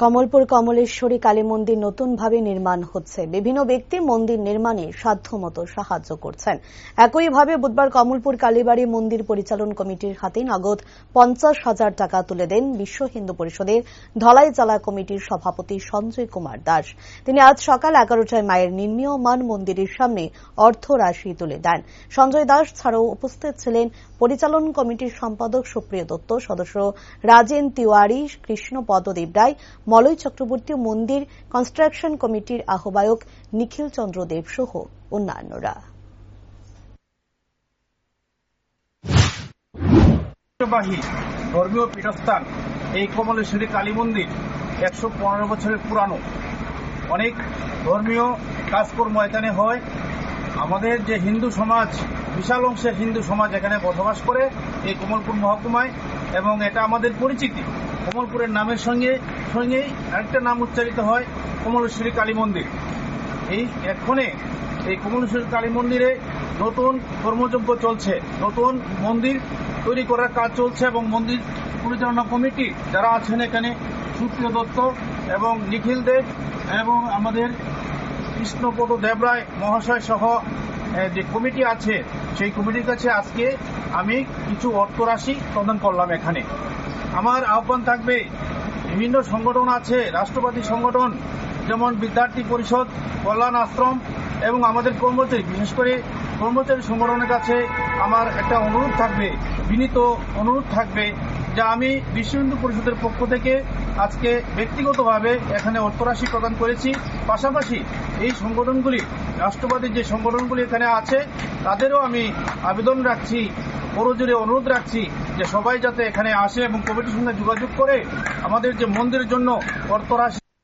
কমলপুর কমলেশ্বরী কালী মন্দির নতুনভাবে নির্মাণ হচ্ছে। বিভিন্ন ব্যক্তি মন্দির নির্মাণে সাধ্যমতো সাহায্য করছেন। একইভাবে বুধবার কমলপুর কালীবাড়ি মন্দির পরিচালন কমিটির হাতে নগদ পঞ্চাশ হাজার টাকা তুলে দেন বিশ্ব হিন্দু পরিষদের ধলাই জেলা কমিটির সভাপতি সঞ্জয় কুমার দাস। তিনি আজ সকাল এগারোটায় মায়ের নির্মীয়মান মন্দিরের সামনে অর্থ রাশি তুলে দেন। সঞ্জয় দাস ছাড়াও উপস্থিত ছিলেন পরিচালন কমিটির সম্পাদক সুপ্রিয় দত্ত, সদস্য রাজেন তিওয়ারি, কৃষ্ণপদ দেবরায় মলয় চক্রবর্তী মন্দির কনস্ট্রাকশন কমিটির আহ্বায়ক নিখিল চন্দ্র দেব সহ অন্যান্যরা। ধর্মীয় পীঠস্থান এই কমলেশ্বরী কালী মন্দির একশো পনেরো বছরের পুরানো। অনেক ধর্মীয় কাজকর্ম এখানে হয়। আমাদের যে হিন্দু সমাজ, বিশাল অংশের হিন্দু সমাজ এখানে বসবাস করে এই কমলপুর মহকুমায় এবং এটা আমাদের পরিচিতি। কমলপুরের নামের সঙ্গে, সঙ্গেই আরেকটা নাম উচ্চারিত হয়, কমলেশ্বরী কালী মন্দির। এই এক্ষণে এই কমলেশ্বরী কালী মন্দিরে নতুন কর্মযজ্ঞ চলছে, নতুন মন্দির তৈরি করার কাজ চলছে এবং মন্দির পরিচালনা কমিটি যারা আছেন এখানে, সুপ্রিয় দত্ত এবং নিখিল দেব এবং আমাদের কৃষ্ণপদ দেবরায় মহাশয় সহ যে কমিটি আছে, সেই কমিটির কাছে আজকে আমি কিছু অর্থরাশি প্রদান করলাম এখানে। আমার আহ্বান থাকবে, বিভিন্ন সংগঠন আছে রাষ্ট্রবাদী সংগঠন, যেমন বিদ্যার্থী পরিষদ, কল্যাণ আশ্রম এবং আমাদের কর্মচারী, বিশেষ করে কর্মচারী সংগঠনের কাছে আমার একটা অনুরোধ থাকবে, বিনীত অনুরোধ থাকবে যা আমি বিশ্ব হিন্দু পরিষদের পক্ষ থেকে আজকে ব্যক্তিগতভাবে এখানে অর্থরাশি প্রদান করেছি। পাশাপাশি এই সংগঠনগুলি রাষ্ট্রবাদী যে সংগঠনগুলি এখানে আছে, তাদেরও আমি আবেদন রাখছি বড়জোরে অনুরোধ রাখছি যে সবাই যাতে এখানে আসে এবং কমিটির সঙ্গে যোগাযোগ করে আমাদের যে মন্দিরের জন্য অর্থরাশি